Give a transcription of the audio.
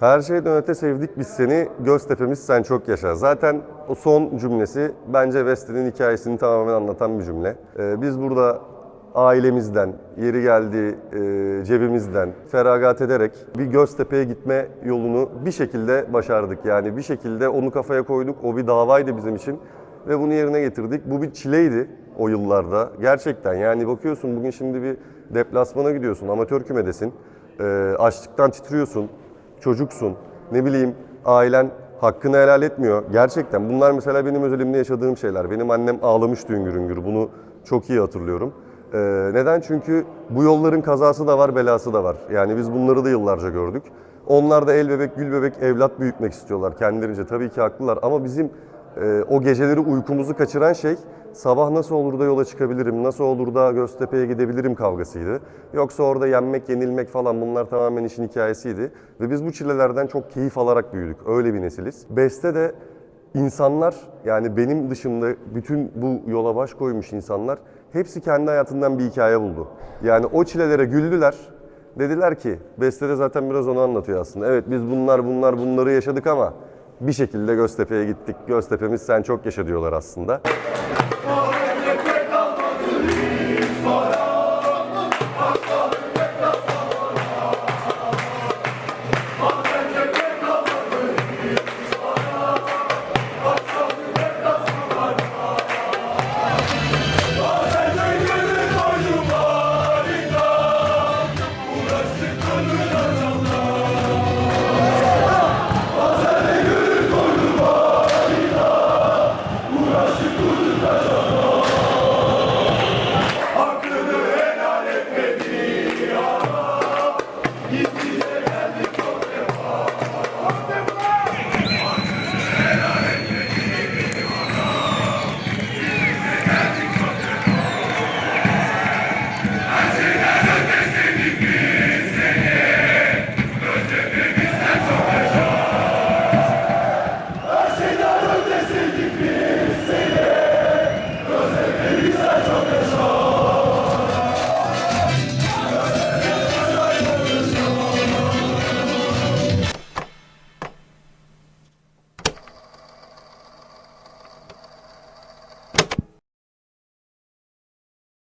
Her şeyden öte sevdik biz seni, Göztepe'miz sen çok yaşa. Zaten o son cümlesi bence Veste'nin hikayesini tamamen anlatan bir cümle. Ee, biz burada ailemizden, yeri geldi e, cebimizden feragat ederek bir Göztepe'ye gitme yolunu bir şekilde başardık. Yani bir şekilde onu kafaya koyduk. O bir davaydı bizim için ve bunu yerine getirdik. Bu bir çileydi o yıllarda. Gerçekten yani bakıyorsun bugün şimdi bir deplasmana gidiyorsun, amatör kümedesin. Ee, açlıktan titriyorsun çocuksun, ne bileyim ailen hakkını helal etmiyor. Gerçekten bunlar mesela benim özelimde yaşadığım şeyler. Benim annem ağlamıştı hüngür hüngür. Bunu çok iyi hatırlıyorum. Ee, neden? Çünkü bu yolların kazası da var, belası da var. Yani biz bunları da yıllarca gördük. Onlar da el bebek, gül bebek evlat büyütmek istiyorlar kendilerince. Tabii ki haklılar ama bizim e, o geceleri uykumuzu kaçıran şey sabah nasıl olur da yola çıkabilirim, nasıl olur da Göztepe'ye gidebilirim kavgasıydı. Yoksa orada yenmek, yenilmek falan bunlar tamamen işin hikayesiydi. Ve biz bu çilelerden çok keyif alarak büyüdük. Öyle bir nesiliz. Beste de insanlar yani benim dışımda bütün bu yola baş koymuş insanlar hepsi kendi hayatından bir hikaye buldu. Yani o çilelere güldüler. Dediler ki, Beste'de zaten biraz onu anlatıyor aslında. Evet biz bunlar bunlar bunları yaşadık ama bir şekilde Göztepe'ye gittik. Göztepe'miz sen çok yaşa diyorlar aslında.